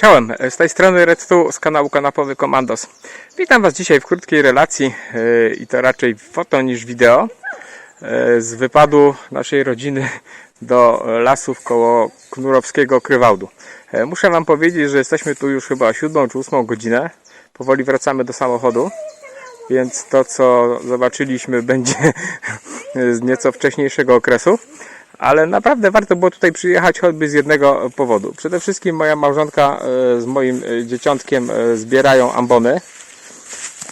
Czołem, z tej strony Red Stu z kanału Kanapowy Komandos. Witam Was dzisiaj w krótkiej relacji yy, i to raczej foto niż wideo yy, z wypadu naszej rodziny do lasów koło Knurowskiego Krywałdu. Yy, Muszę Wam powiedzieć, że jesteśmy tu już chyba 7 czy 8 godzinę. Powoli wracamy do samochodu, więc to co zobaczyliśmy będzie z nieco wcześniejszego okresu. Ale naprawdę warto było tutaj przyjechać choćby z jednego powodu. Przede wszystkim moja małżonka e, z moim e, dzieciątkiem e, zbierają ambony.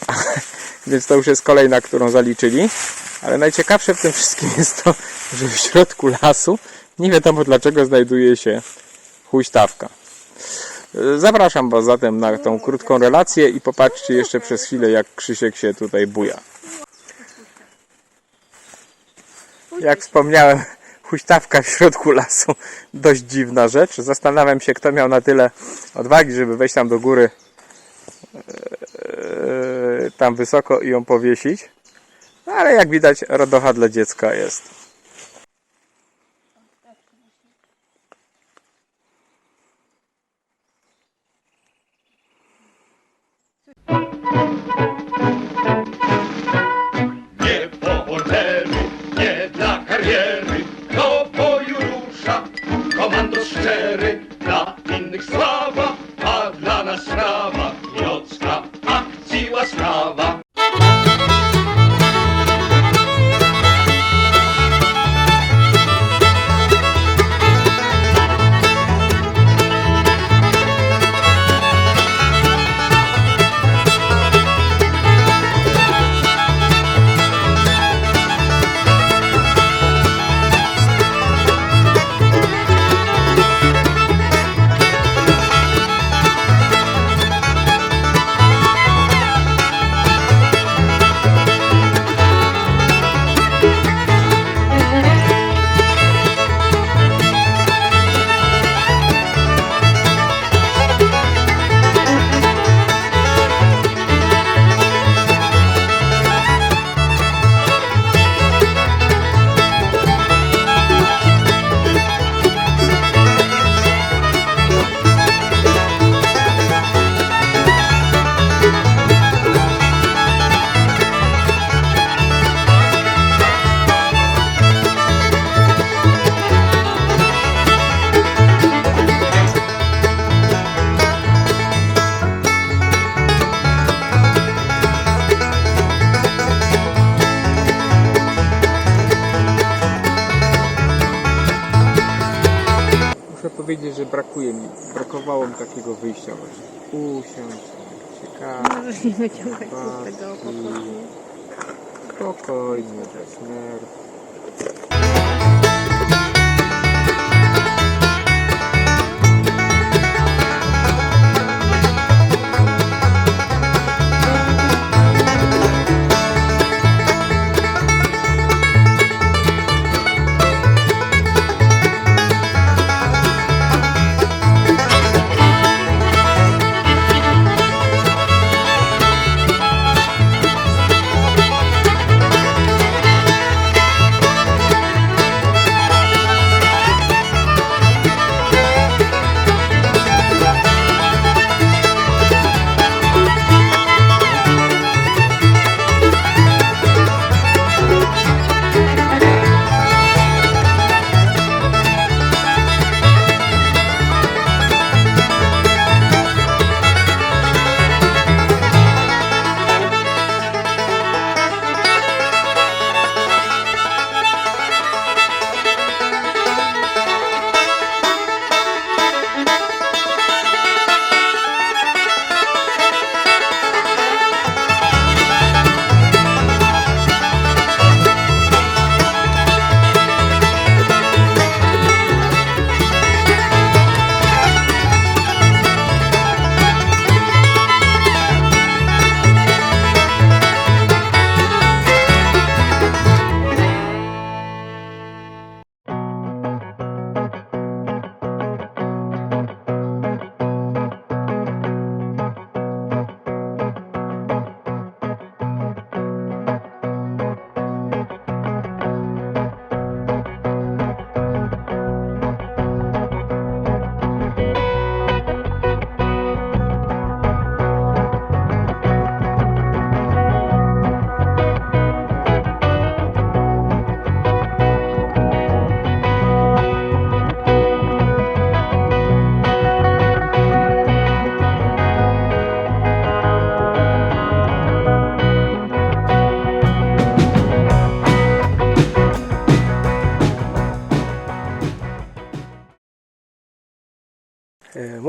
Więc to już jest kolejna, którą zaliczyli. Ale najciekawsze w tym wszystkim jest to, że w środku lasu nie wiadomo dlaczego znajduje się huśtawka. Zapraszam Was zatem na tą krótką relację i popatrzcie jeszcze przez chwilę jak Krzysiek się tutaj buja. Jak wspomniałem, huśtawka w środku lasu. Dość dziwna rzecz. Zastanawiam się, kto miał na tyle odwagi, żeby wejść tam do góry, eee, tam wysoko i ją powiesić. No, ale jak widać, radocha dla dziecka jest. Muszę powiedzieć, że brakuje mi, brakowało mi takiego wyjścia właśnie. Usiąść, ciekawe, Możesz nie wyciągać z tego pokoju. spokojnie, bez nerw.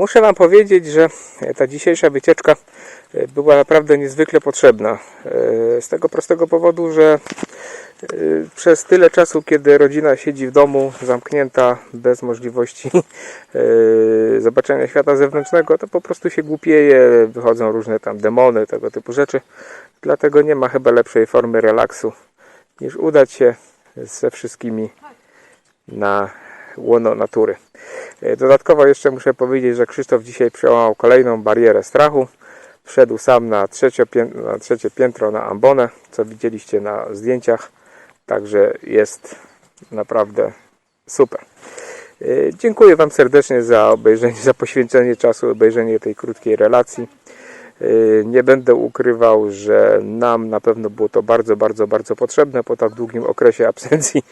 Muszę Wam powiedzieć, że ta dzisiejsza wycieczka e, była naprawdę niezwykle potrzebna. E, Z tego prostego powodu, że e, przez tyle czasu, kiedy rodzina siedzi w domu zamknięta, bez możliwości e, zobaczenia świata zewnętrznego, to po prostu się głupieje, wychodzą różne tam demony, tego typu rzeczy. Dlatego nie ma chyba lepszej formy relaksu niż udać się ze wszystkimi na łono natury. E, Dodatkowo jeszcze muszę powiedzieć, że Krzysztof dzisiaj przełamał kolejną barierę strachu. Wszedł sam na trzecie, pię- na trzecie piętro na ambonę, co widzieliście na zdjęciach. Także jest naprawdę super. E, Dziękuję Wam serdecznie za obejrzenie, za poświęcenie czasu, obejrzenie tej krótkiej relacji. E, Nie będę ukrywał, że nam na pewno było to bardzo, bardzo, bardzo potrzebne po tak długim okresie absencji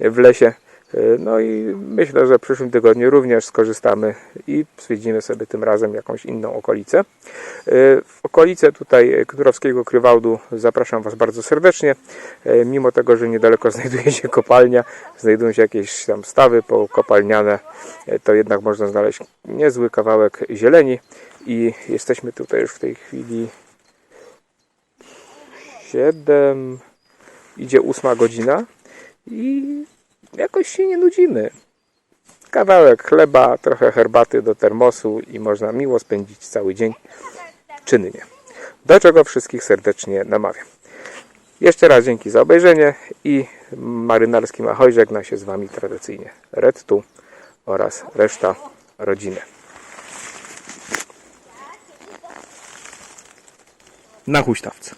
w lesie. E, No i myślę, że w przyszłym tygodniu również skorzystamy i zwiedzimy sobie tym razem jakąś inną okolicę. E, W okolice tutaj Knurowskiego Krywałdu zapraszam Was bardzo serdecznie. E, Mimo tego, że niedaleko znajduje się kopalnia, znajdują się jakieś tam stawy pokopalniane, to jednak można znaleźć niezły kawałek zieleni i jesteśmy tutaj już w tej chwili 7, idzie 8 godzina i jakoś się nie nudzimy. Kawałek chleba, trochę herbaty do termosu i można miło spędzić cały dzień czynnie. Do czego wszystkich serdecznie namawiam. Jeszcze raz dzięki za obejrzenie i marynarski Mahoj żegna się z Wami tradycyjnie. Red tu oraz reszta rodziny. Na huśtawce.